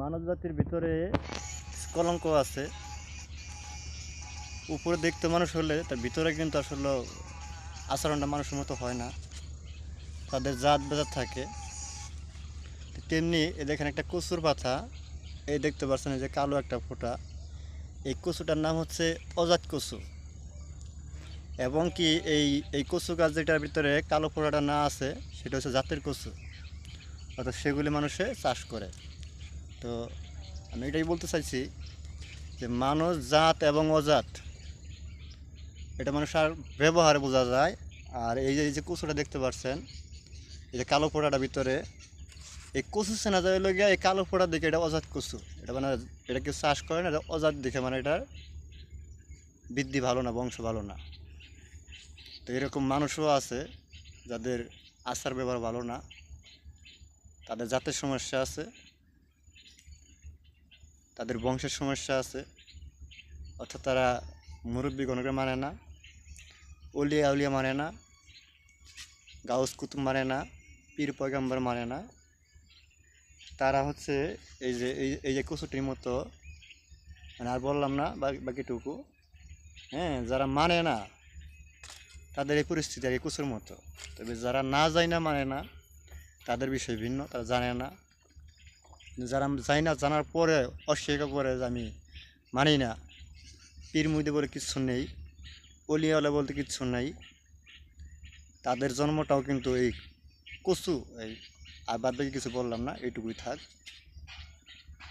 মানব জাতির ভিতরে কলঙ্ক আছে। উপরে দেখতে মানুষ হলে তার ভিতরে কিন্তু আসলে আচরণটা মানুষের মতো হয় না। তাদের জাত বেজাত থাকে। তেমনি এ দেখেন একটা কচুর পাতা, এই দেখতে পাচ্ছেন যে কালো একটা ফোঁটা। এই কচুটার নাম হচ্ছে অজাত কচু। এবং কি এই এই কচু গাছ যেটার ভিতরে কালো ফোঁটাটা না আছে, সেটা হচ্ছে জাতের কচু। অর্থাৎ সেগুলি মানুষে চাষ করে। তো আমি এটাই বলতে চাইছি যে মানুষ জাত এবং অজাত, এটা মানুষ আর ব্যবহারে বোঝা যায়। আর এই যে এই যে কচুটা দেখতে পাচ্ছেন এই যে কালো ফোড়াটা ভিতরে, এই কচু চেনা যায় লগিয়া এই কালো ফোড়া দেখে এটা অজাত কচু। এটা মানে এটা কেউ চাষ করে না, এটা অজাত দেখে মানে এটার বৃদ্ধি ভালো না, বংশ ভালো না। তো এরকম মানুষও আছে যাদের আচার ব্যবহার ভালো না, তাদের জাতের সমস্যা আছে। তাদের বংশের সমস্যা আছে, অর্থাৎ তারা মুরব্বী গণকে মানে না, অলিয়া আউলিয়া মানে না, গাউস কুতুব মানে না, পীর পয়গাম্বর মানে না। তারা হচ্ছে এই যে এই যে কচুটির মতো মানে আর বললাম না বাকি- বাকিটুকু হ্যাঁ যারা মানে না, তাদের এই পরিস্থিতি আর এই কুচুর মতো। তবে যারা না যায় না মানে না, তাদের বিষয় ভিন্ন, তারা জানে না। যারা যাই না, জানার পরে অস্বীকার করে যে আমি মানি না। পীর মুদি বলে কিচ্ছু নেই, অলিয়াওয়ালা বলতে কিচ্ছু নেই। তাদের জন্মটাও কিন্তু এই কচু, এই আর বাদ বাকি কিছু বললাম না, এইটুকুই থাক।